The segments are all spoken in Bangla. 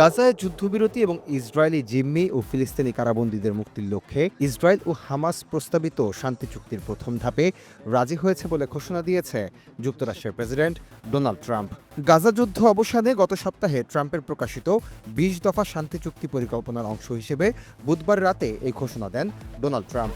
গাজায় যুদ্ধবিরতি এবং ইসরায়েলি জিম্মি ও ফিলিস্তিনি কারাবন্দীদের মুক্তির লক্ষ্যে ইসরায়েল ও হামাস প্রস্তাবিত শান্তি চুক্তির প্রথম ধাপে রাজি হয়েছে বলে ঘোষণা দিয়েছে যুক্তরাষ্ট্রের প্রেসিডেন্ট ডোনাল্ড ট্রাম্প। গাজা যুদ্ধ অবসানে গত সপ্তাহে ট্রাম্পের প্রকাশিত বিশ দফা শান্তি চুক্তি পরিকল্পনার অংশ হিসেবে বুধবার রাতে এই ঘোষণা দেন ডোনাল্ড ট্রাম্প।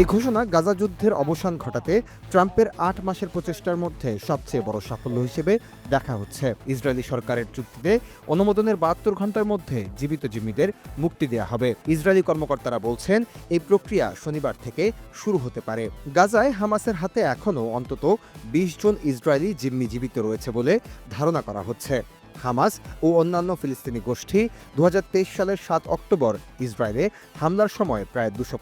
এই ঘোষণা গাজা যুদ্ধের অবসান ঘটাতে ট্রাম্পের আট মাসের প্রচেষ্টার মধ্যে সবচেয়ে বড় সাফল্য হিসেবে দেখা হচ্ছে। ইসরায়েলি সরকারের চুক্তিতে অনুমোদনের বাহাত্তর ঘণ্টার মধ্যে জীবিত জিম্মিদের মুক্তি দেওয়া হবে। ইসরায়েলি কর্মকর্তারা বলছেন, এই প্রক্রিয়া শনিবার থেকে শুরু হতে পারে। গাজায় হামাসের হাতে এখনও অন্তত বিশ জন ইসরায়েলি জিম্মি জীবিত রয়েছে বলে ধারণা করা হচ্ছে। হামাস ও অন্যান্য ফিলিস্তিনি গোষ্ঠী দু হাজার তেইশ সালের সাত অক্টোবর ইসরায়েলে হামলার সময় প্রায় দুশো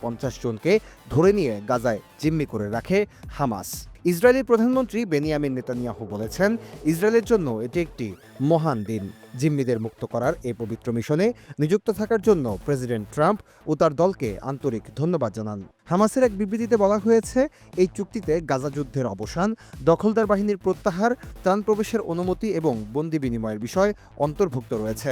জনকে ধরে নিয়ে গাজায় জিম্মি করে রাখে হামাস। ইসরায়েলি প্রধানমন্ত্রী বেনিয়ামিন নেতানিয়াহু বলেছেন, ইসরায়েলের জন্য এটি একটি মহান দিন। জিম্মিদের মুক্ত করার এই পবিত্র মিশনে নিযুক্ত থাকার জন্য প্রেসিডেন্ট ট্রাম্প ও তার দলকে আন্তরিক ধন্যবাদ জানান। হামাসের এক বিবৃতিতে বলা হয়েছে, এই চুক্তিতে গাজা যুদ্ধের অবসান, দখলদার বাহিনীর প্রত্যাহার, ত্রাণ প্রবেশের অনুমতি এবং বন্দি বিনিময়ের বিষয় অন্তর্ভুক্ত রয়েছে।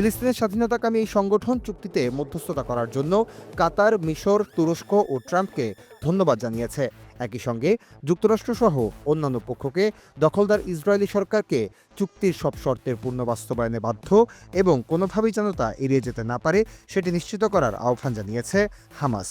ফিলিস্তিনের স্বাধীনতাকামী এই সংগঠন চুক্তিতে মধ্যস্থতা করার জন্য কাতার, মিশর, তুরস্ক ও ট্রাম্পকে ধন্যবাদ জানিয়েছে। একই সঙ্গে যুক্তরাষ্ট্রসহ অন্যান্য পক্ষকে দখলদার ইসরায়েলি সরকারকে চুক্তির সব শর্তের পূর্ণ বাস্তবায়নে বাধ্য এবং কোনোভাবেই যেন তা এড়িয়ে যেতে না পারে, সেটি নিশ্চিত করার আহ্বান জানিয়েছে হামাস।